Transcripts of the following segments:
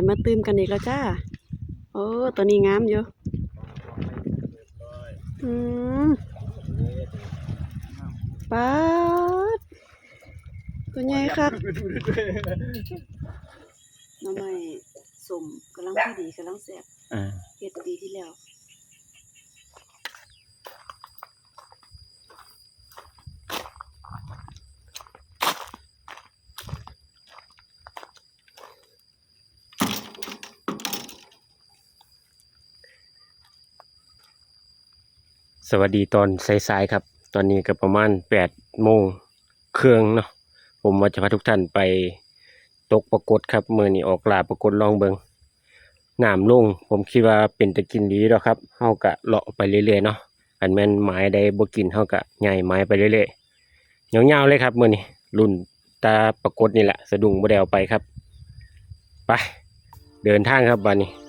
ได้มาตื่มกันอีกแล้วจ้า โอ้ตัวนี้งามอยู่อืมป๊าดตัวใหญ่คักหน้ำไม้สมกำลังพอดีกำลังแซ่บอ่าเฮ็ดปีที่แล้ว สวัสดีตอนสายๆครับ ตอนนี้ก็ประมาณแปดโมงเครื่องเนาะผมว่าจะพาทุกท่านไปตกปรากฏครับเมื่อนี้ออกลาปรากฏลองเบิงน้ำลง ผมคิดว่าเป็นตะกินดีแล้วครับเฮากะเลาะไปเรื่อยๆเนาะอันแม่นไม้ใดบ่กินเฮากะใหญ่ไม้ไปเรื่อยๆยาๆเลยครับเมื่อนี้รุ่นตาปรากฏนี่แหละสะดุ้งบ่ได้เอาไปครับ ไป เดินทางครับบัดนี้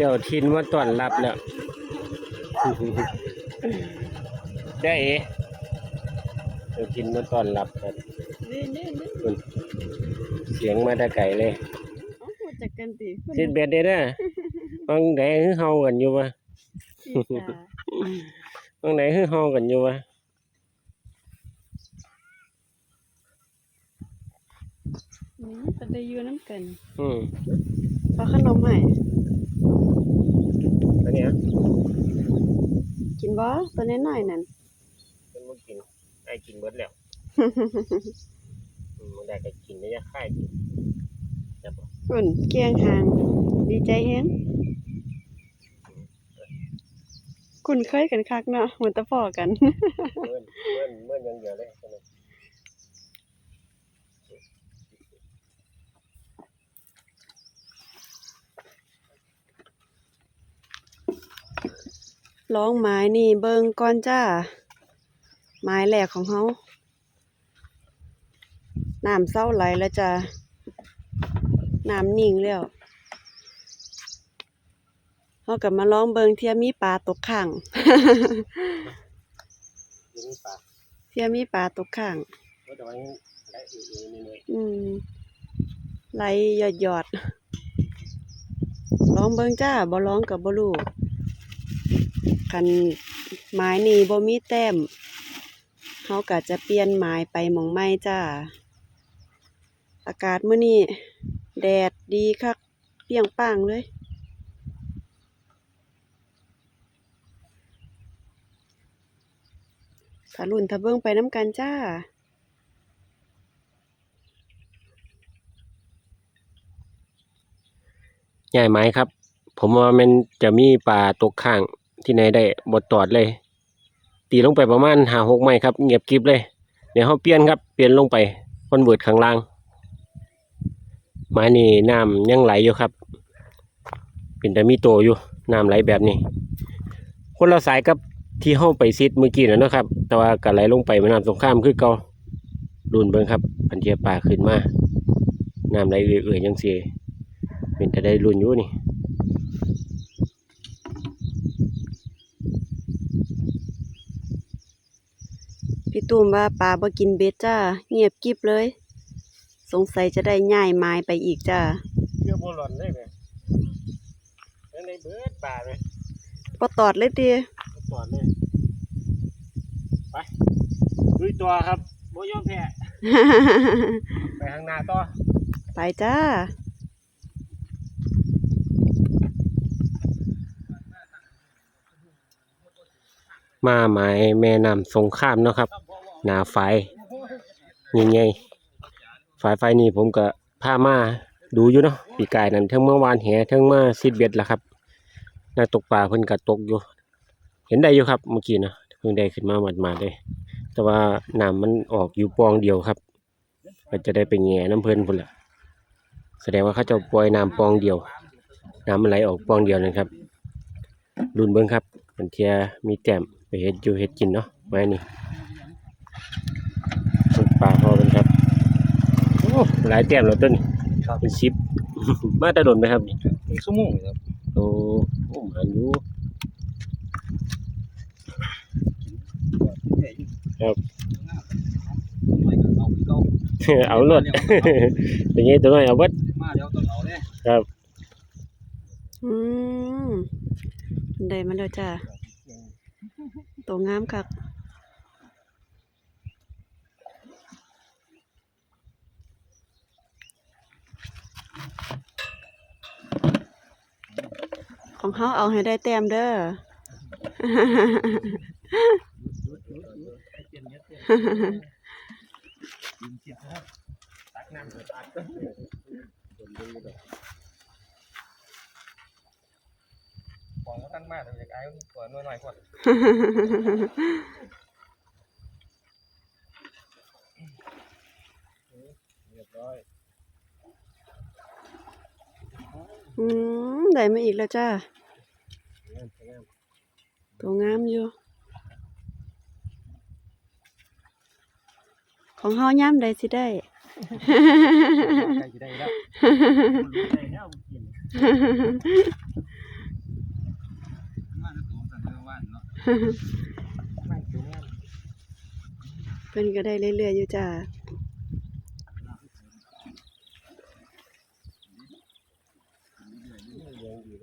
เจ้าทินมาต้อนรับแล้วได้เอ๋เจ้าทินมาต้อนรับครับนี่นี่นี่คุณเสียงมาแต่ไกลเลยเอ้าพูดจักกันติทิดเบ็ดเด้อเด้อฟังไหนคือเฮากันอยู่วะพี่จ๋าฟังไหนคือเฮากันอยู่วะอืมก็ได้อยู่น้ำกัน อืม เอาขนมให้อันเนี้ยกินบ่ตัวน้อยๆนั่นเป็นบ่กินไอ้กินเบิดแล้วอืมมันได้ก็กินได้ยะค่ายกินจับบ่อุ่นเกียงหาง ดีใจแฮงคุณเคยกันคักเนาะเหมือนแตะพอกันเมื่อนเมื่อนเมื่อนอย่างเดียวเลยตอนนี้ ร้องไม้นี่เบิงก่อนจ้า ไม้แหลกของเฮาน้ำเศร้าไหลแล้วจ้าน้ำนิ่งแล้วเฮาก็มาลองเบิงเทียมีปลาตกข้างเทียมีปลาตกข้างได้เอือๆหน่อยอืมไหลหยอดหยอดๆลองเบิงจ้าบ่ร้องกับบลู คันไม้นี่บ่มีแต้มเฮาก็จะเปลี่ยนไม้ไปหมองใหม่จ้า อากาศมื้อนี้แดดดีคักเปียงป้างเลยถ้ารุ่นถ้าเบิ่งไปน้ำกันจ้าใหญ่ไหมครับ ผมว่ามันจะมีปลาตกข้าง ที่ไหนได้บดตอดเลย ตีลงไปประมาณหาหกไม้ครับเงียบกริบเลยเดี๋ยวเขาเปลี่ยนครับเปลี่ยนลงไปคอนเวิร์ตข้างล่างไม้นี่น้ำยังไหลอยู่ครับ เป็นแต่มีโตอยู่น้ำไหลแบบนี้ คนละสายกับที่เข้าไปซิดเมื่อกี้นะนะครับ แต่ว่าก็ไหลลงไปแม่น้ำสงครามคือเการุนเบิ่งครับพันเทียปลาขึ้นมาน้ำไหลเอื่อยๆยังเสียเป็นแต่ได้รุนอยู่นี่ ตูมว่าปลาบ่กินเบ็ดจ้า เงียบกริบเลย สงสัยจะได้ย้ายไม้ไปอีกจ้าเชื่อโบหลอนได้ไหมยังได้เบิดป่าไหมบ่ตอดเลยติตอดเลยไปลุยตัวครับโบยอมแพ้ไปข้างหน้าต่อไปจ้ามาหมายแม่น้ำสงครามเนาะครับ หน้าไฟใหญ่ๆฝายไฟนี่ผมก็พามาดูอยู่เนาะปีกายนั่นทั้งเมื่อวานแหทั้งมาซิดเบ็ดละครับนักตกปลาเพิ่นก็ตกอยู่ เห็นได้อยู่ครับเมื่อกี้เนาะเพิ่งได้ขึ้นมาหมาดๆเลย แต่ว่าน้ำมันออกอยู่ปองเดียวครับก็จะได้ไปแง่น้ำเพิ่นพุ่นละแสดงว่าเขาจะปล่อยน้ำปองเดียว น้ำมันไหลออกปองเดียวนะครับรุนเบิ้งครับมันเทียมีแต้มไปเฮ็ดอยู่เฮ็ดกินเนาะไว้นี่ตกปลาพอเป็นครับโอ้ หลายแต้มแล้วต้นนี่ครับ เป็นชิป มาแตะดนไหมครับนี่อีกชั่วโมงครับโอ้โอ้มันอยู่ครับเอาเก่าเอารถเป็นไงตัวน้อยเอาเบิดมาเดี๋ยวต้องเอาเลยครับอืมได้มาแล้วจ้าตัวงามคัก ของเขาเอาให้ได้แต้มเด้อของก็ตั้งมากเลยอยากไอ้ตัวน้อยหน่อยก่อนเรียบร้อยอืม ได้มาอีกแล้วจ้า ตัวงามอยู่ ของเฮาย่ำได้สิได้ ใกล้จะได้แล้วมาจะตัวสั่นเรื่องว่านเนาะไม่ตัวงามเพิ่นก็ได้เรื่อยๆอยู่จ้า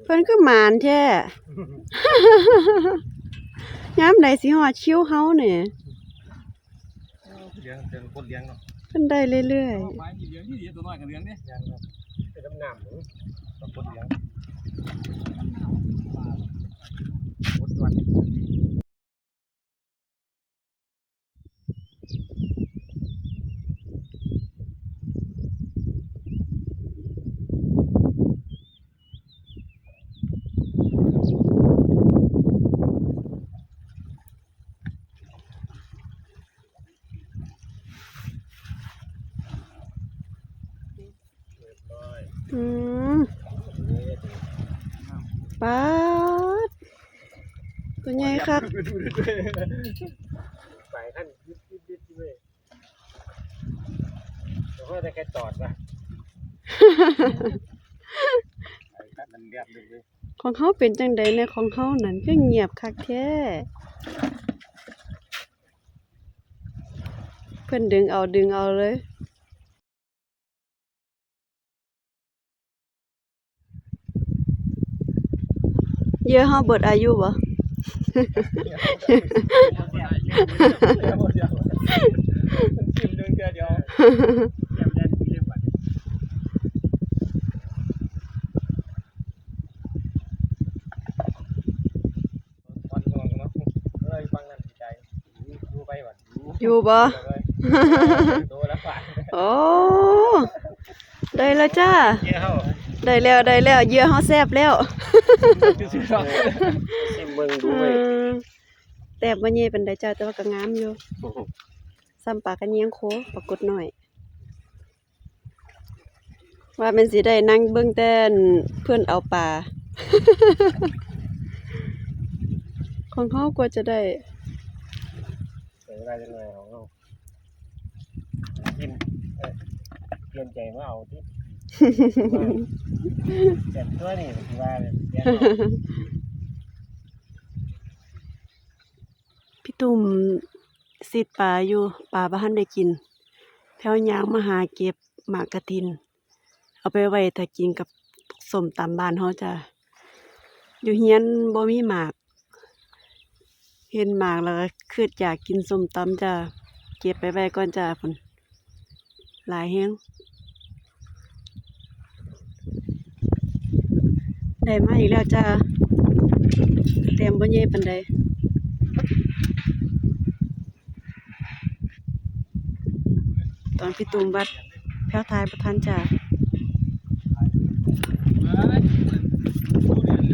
เพิ่นก็หมานแท้ ย้ำใดสิฮอดชิวเฮาเนี่ยเลี้ยงเจอคนเลี้ยงเนาะเพิ่นได้เรื่อยไม้ที่เลี้ยงที่เลี้ยงตัวน้อยกับเลี้ยงเนี่ยยังครับเป็นน้ำหนามหรือกับคนเลี้ยงคนวัน ป๊าดตัวใหญ่คักไปขั้นยิบยิบยิบยิบเลยเดี๋ยวเขาจะแค่จอดป่ะไอ้กันมันเรียบเลยของเฮาเป็นจังใดในของเฮานั่นก็เงียบคักแท้เพิ่นดึงเอาดึงเอาเลย เยอะเฮาเบิดอายุบ่กินเดือนเดียวเดี๋ยวแดนที่เรียกว่าวันนอนเนาะเลยฟังนั่นใจดูไปวันอยู่บ่ดูแล้วฝ่ายโอ้ ได้แล้วจ้าเกี่ยว ได้แล้วได้แล้วเหยื่อเฮาแซ่บแล้วซิมเบิ่งดูอืไว้มแต่บ่ใหญ่ปานใดจ้าแต่ว่าก็งามอยู่ซ้ำปากระเนียงโคปรากฏหน่อย ว่ามันสิได้นั่งเบิ่งแต่นเพื่อนเอาปลาของเฮากว่าจะได้เสียเวลาจังเลยของเรากินเอ่อเปลี่ยนใจมาเอาที่ แต่ตัวนี่ว่าเปลี่ยนพี่ตุ่มสิดปลาอยู่ปลาบ่ทันได้กินแถวยางมาหาเก็บหมากกระทิน เอาไปไว้ถ้ากินกับส้มตำบ้านเฮาจะอยู่เฮียนบ่มีหมาก เห็นหมากแล้วก็คิดอยากกินส้มตำจะเก็บไปไว้ก่อนจ้ะพุ่นหลายแฮง ได้มาอีกแล้วจ้าเตรียมบนเย่ปันใดตอนพี่ตูมบัดแพ้วทายประทานจ้า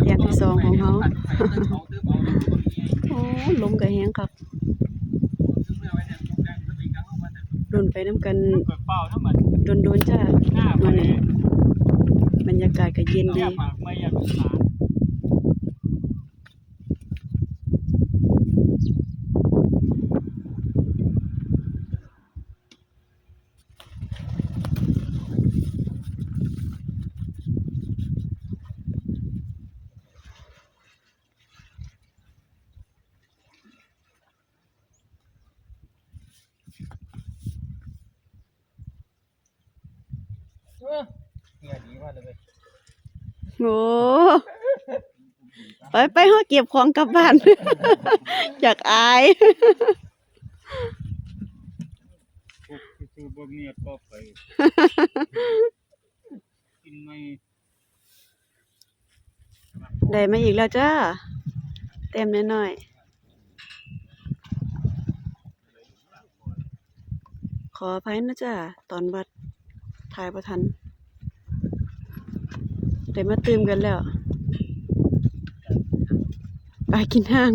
แยกที่สองของเขาโอ้ลมกระแหงครับโดนไปน้ำกันโดนโดนจ้ามัเนี่บรรยากาศก็เย็นดี ยกปากไม่อยากสาร เนี่ยดีมากเลย โอ้ไปไปเฮาเก็บของกลับบ้าน อยากอายคือบ่มีก็ไปกินไม่ได้มาอีกแล้วจ้า เต็มน้อยๆขออภัยนะจ้าตอนวัดทายประทัน ได้มาตื่มกันแล้วไปกินห้าง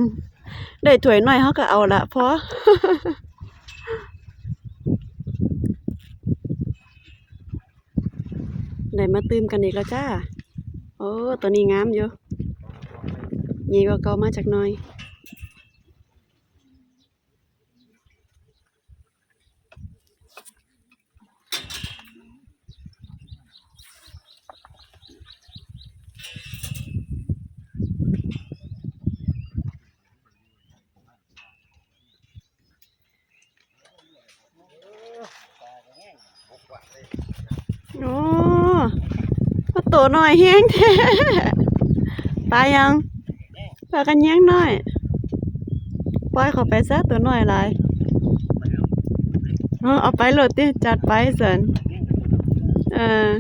ได้ถ้วยน้อยเขาก็เอาละพอได้มาตื่มกันอีกแล้วจ้า โอ้ ตัวนี้งามอยู่ยีก็เกามาจากน้อย โอ้ก็ ตัวน้อยแห้งแท้ตายยังปลากันแย้งน้อย ปล่อยเขาไปซะตัวน้อยหลายเอาไปโหลดดิจัดไปสินเออ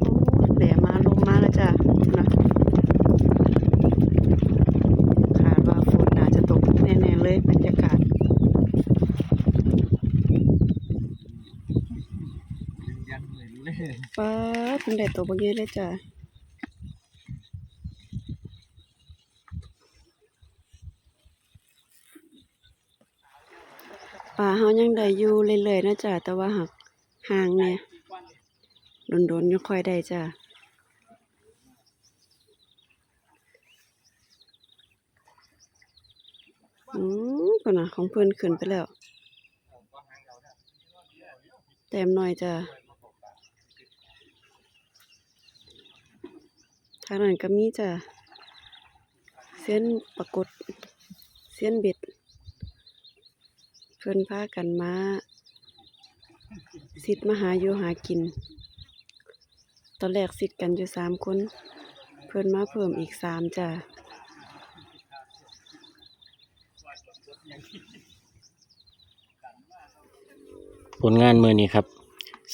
โอ้แหลมาลงมาแล้วจ้ะนะขาดว่าฝนน่าจะตกแน่ๆเลยบรรยากาศ ยันเลยเลย ป๊าดมัน ได้ตัวบ่เยอะเลยจ้ะป่าเฮายังได้อยู่เรื่อยๆนะจ้ะแต่ว่าหักห่างเนี่ยโดนๆยังค่อยได้จ้ะอืมก่อนนะของเพิ่อนขึ้นไปแล้ว แต้มหน่อยจ้ะ ทางนั้นก็มีจ้ะเส้นปรากฏเส้นเบ็ด เพิ่อนพากันมาสิทธิ์มาหาอยู่หากิน ตอนแรกสิทธิ์กันอยู่สามคน เพิ่อนมาเพิ่มอีกสามจ้ะผลงานมือนี้ครับ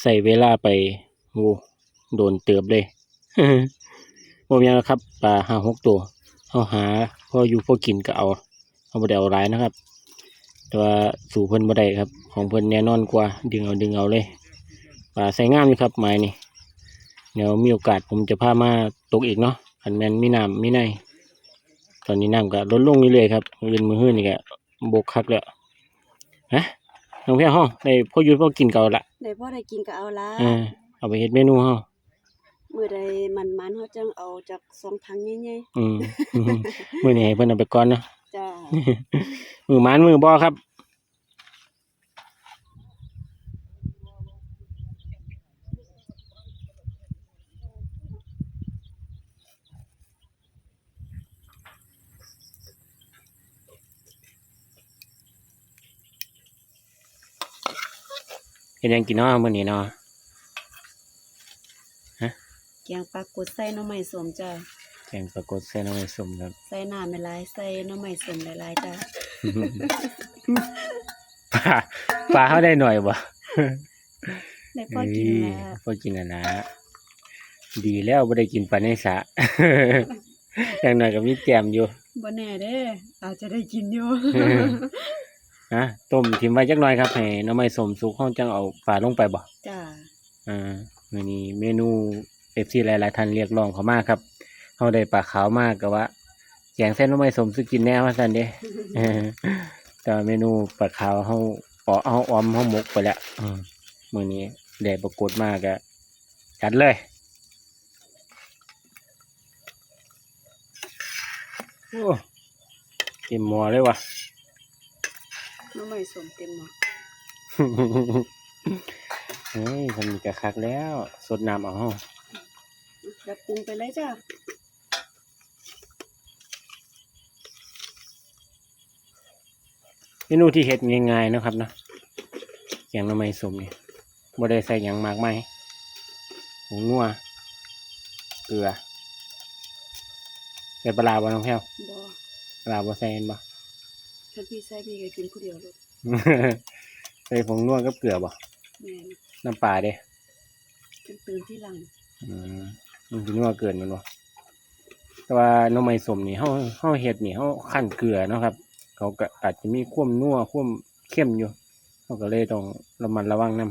ใส่เวลาไปโอ้โดนเติบเลย บ่มีหยังหรอกครับปลาห้าหกตัวเอาหาพออยู่พอกินก็เอาเอาบ่ได้เอาหลายนะครับ แต่ว่าสู่เพิ่นบ่ได้ครับ ของเพิ่นแน่นอนกว่า ดึงเอาดึงเอาเลยปลาใส่งามอยู่ครับไม้นี่เดี๋ยวมีโอกาสผมจะพามาตกอีกเนาะอันแม่นมีน้ำมีในตอนนี้น้ำก็ลดลงเรื่อยๆครับมือมือหื้อนี่ก็บกคักแล้วฮะน้องเพียห้องได้พ่ออยู่พ่อกินเก่าละได้พ่อได้กินก็เอาละเออเอาไปเฮ็ดเมนูเฮา มื้อใดมันมันๆเฮาจังเอาจากสองถังใหญ่อืม มื้อนี้ให้เพิ่นเอาไปก่อนเนาะ ๆจ้า มือหมานมือบ่ครับเฮ็ดหยังกินเนาะมื้อนี้เนาะ แกงปลากดใส่หน่อไม้สวมจ้าแกงปลากดใส่น้ำมันส้มครับ ใส่น้ำไม่หลายใส่หน่อไม้สวมหลายๆจ้าปลาปลาเฮาได้หน่อยบ่ได้พอกินแล้วพอกินแล้วนะดีแล้วบ่ได้กินปลาในสระ อย่างน้อยก็มีแก้มอยู่ บ่แน่เด้ออาจจะได้กินอยู่เออนะต้มทิมไว้จักหน่อยครับให้หน้ำไม้สมสุกเฮาจังเอาฝาลงไปบ่จ้าอ่ามื้อนี้เมนู FC หลาย ๆ ท่านเรียกร้องเข้ามาครับเฮาได้ปลาขาวมากก็ว่าแกงเส้นหน้ำไม้สมสุกินแน่ว่าซั่นเด้เออแต่ว่าเมนูปลาขาวเฮาปอเฮาออมเฮาหมกไปแล้วอืมมื้อนี้ได้ปรากฏมากก็จัดเลยโอ้เต็มหม้อเลยว่ะน้องใหม่สมเต็มหมดเฮ้ยทำนี่กะคักแล้ว สดน้ำเอา เฮาแล้วปรุงไปเลยจ้าเมนูที่เฮ็ดง่ายๆเนาะครับเนาะแกงหน่อไม้สมนี่บ่ได้ใส่หยังมากมายผงนัวเกลือใส่ปลาร้าบ่น้องแพ้วบ่ปลาร้าบ่ใส่เห็นบ่ถ้าพี่ใส่พี่ก็กินผู้เดียวเลยใส่ผงนัวกับเกลือบ่แม่นน้ำปลาเด้เป็นตื่นที่หลัง อืม มันสินัวเกินมันบ่แต่ว่าน่อไม้สมนี่เฮาเฮาเฮ็ดนี่เฮาคั่นเกลือเนาะครับ เขาก็อาจจะมีความนัวความเข้มอยู่เขาก็เลยต้องระมัดระวังนํ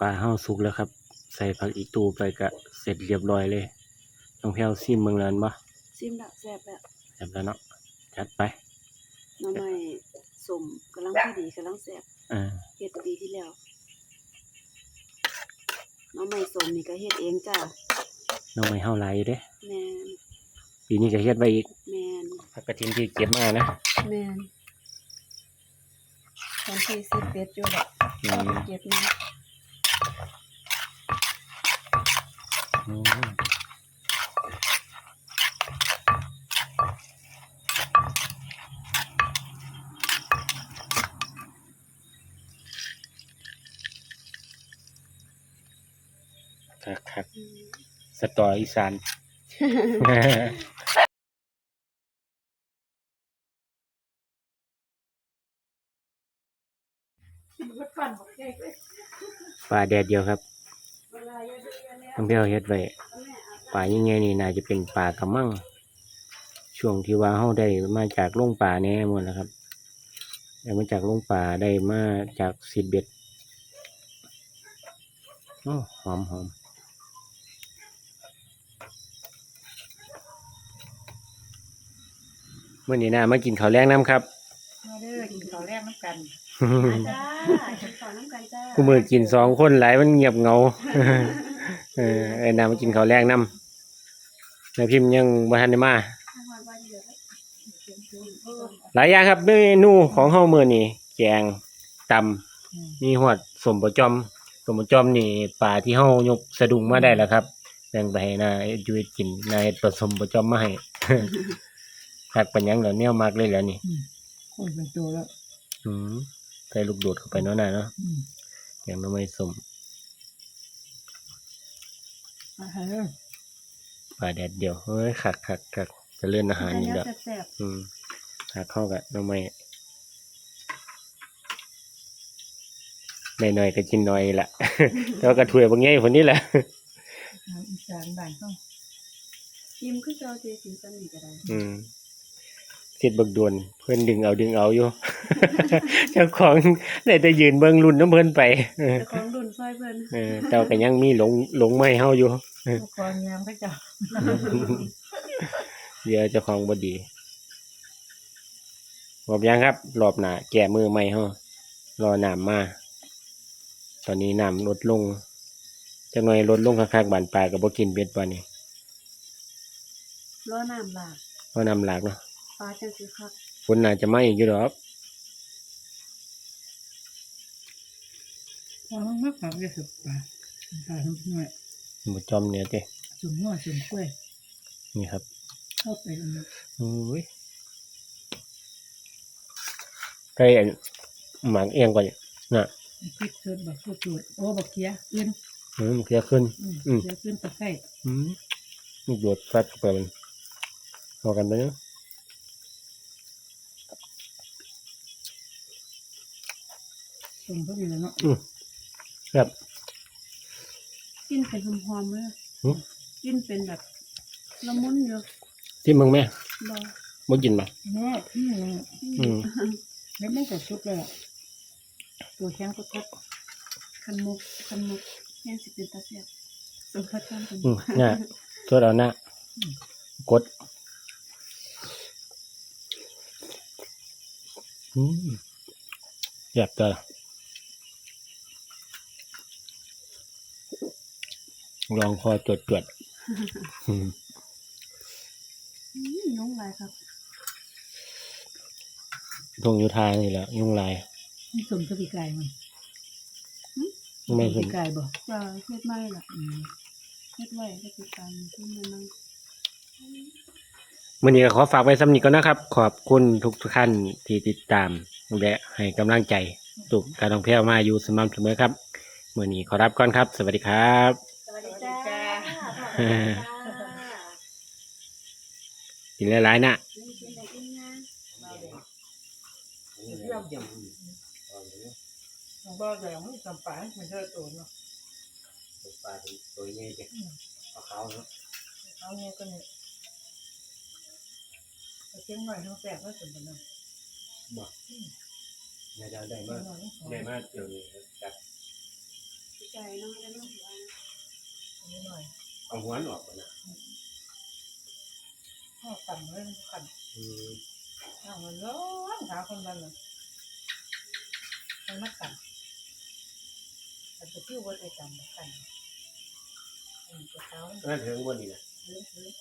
ปลาเฮาสุกแล้วครับ ใส่ผักอีตูไปก็เสร็จเรียบร้อยเลย น้องแพรวซิมเบิ่งแล้วอันบ่ซิมละแซ่บแล้วแซ่บแล้วเนาะจัดไปน้องใหม่สมกำลังพอดีกำลังแซ่บอ่าเฮ็ดปีที่แล้วน้องใหม่สมนี่ก็เฮ็ดเองจ้าน้องไม่เฮาหลายอยู่เด้แม่นปีนี้ก็เฮ็ดไว้อีกแม่นผักกระถินที่เก็บมานะแม่นตอนที่สิบเอ็ดอยู่แหละอืเอามไปเก็บมาอืม คักคักอืมสตออีสานปลาแดดเดียวครับน้องเพียวเฮ็ดไว้ปลายังไงนี่น่าจะเป็นปลากระมังช่วงที่ว่าเฮาได้มาจากโรงป่าแน่หมดแล้วครับได้มาจากโรงป่าได้มาจากสิบเบ็ดโอ้หอมหอม มื่อนี้นะมากินข้าวแรงน้ำครับมาเด้อกินข้าวแรกน้ำกันมาจ้าเก็บของน้ำกันจ้ากูมือกินสองคนหลายมันเงียบเหงาเออไอ้น้ำมากินข้าวแรงน้ำแล้วพิมพ์ยังบ่ทันได้มาข้างวันว่าเยอะแล้วเออหลายอย่างครับเมนูของเฮามื้อนี้แกงตำมีหวดสมประจอมสมประจอมนี่ปลาที่เฮายกสะดุ้งมาได้แล้วครับแบ่งไปให้นายจุวิตกินนายผสมประจอมมาให้ หักปัญญังแล้วแนวมากเลยแล้วนี่คนเป็นตัวแล้ว อืมใส่ลูกโดดเข้าไปเนาะน่ะเนาะอืมแกงหน่อไม้สมอาหารเด้อปลาแดดเดียวเฮ้ยคักคักคักจะเลื่อนอาหารอันอีกนี้แล้วแซ่บอืมหาเข้ากับหน้ำไม้หน่อยๆก็กินหน่อยละแต่ว่ากระถวยบางแง่คนนี้แหละอาหารอีสานบ้านเฮาๆกิมคือเจ้าเจสินสนิทก็ได้ อืมเสียดบักดวนเพื่อนดึงเอาดึงเอาอยู่ เจ้าของได้แต่ยืนเบิ่งรุ่นน้ำเพิ่นไปเออแต่ของดุนซอยเพิ่นเออเจ้าก็ยังมีหลงหลงไม่เฮาอยู่อุปกรณ์ยามก็จะเดี๋ยวเจ้าของบ่ดีรอบยังครับ รอบหน้าแก้มือใหม่เฮารอน้ำมา ตอนนี้น้ำลดลงจักหน่อยลดลงคักๆบานปลายก็บ่กินเบ็ดปานนี้ล้อน้ำหลากเพราะน้ำหลากเนาะ ปลาจังสิคักฝนน่าจะมาอีกอยู่ดอกพอมันมักผักจะสุกปลาปลาทั้งหน่อยบ่จอมเนี่ยเด้จุ่มหัวจุ่มกล้วยนี่ครับ เข้าไปอันนี้โอ้ยไก่อันหมากเอียงก่อนน่ะพริกสดบักฟูจูดโอ้บักเขียอื่นอืมเคลียร์ขึ้นอืมอืมเขียขึ้นตะไคร้อืมลูกโดดฟัดเข้าไปมันพอกันไปเนาะ ตรงพอดีแล้วเนาะครับ กินเป็นหอมๆเลยหืมกินเป็นแบบละมุนอยู่ที่มึงแม่บ่บ่กินปะแม่ที่นี่อืม แล้วไม่แต่ชุบเลยอะตัวแข็งก็ทบคันมุกคันมุกแห้งสิเป็นตาเสียบสมพัดกันเป็นอืมเนี่ยตัวเราหน้ากดอืมแซ่บตัวละ ลองคอจดจวดๆอืมอืมน้องลายครับทงยุทานี่แหละยุ่งลายนี่สมกับปีกายมันไม่สปีมกายบ่จะเฮ็ดไม่ล่ะอืมเฮ็ดไว้ให้ติดตามที่มันนั่งมื่อนี้ก็ขอฝากไว้สำนีก่อนนะครับ ขอบคุณทุกท่านที่ติดตามและให้กำลังใจตุกการท่องเที่ยวมาอยู่สม่ำเสมอครับมื่อนี้ขอรับก่อนครับ สวัสดีครับ กินหลายๆนะบ่แต่ยังไม่ทำปาให้มันเท่าตัวเนาะปลาตัวใหญ่จ้ะเขาเนาะเอาเนี่ยก็เนี่ยเอาเชียงใหม่ทั้งแสบก็สมบูรณ์เนาะน่าจะได้มากหน่อยเอาหน่ได้มากเดี๋ยวนี้จับใจเนาะแล้วน้องหัวนะเอาหน่อย เอาหัวออกก่อนนะข้าวต่ำเลยขันอืมข้าวมันร้อนหาคนบ้านเลยมันมัดต่ำแต่จะพิ้วว่าจะต่ำกันอืมจะเท้ามันน่าถึงวันนี้นะเลื้อย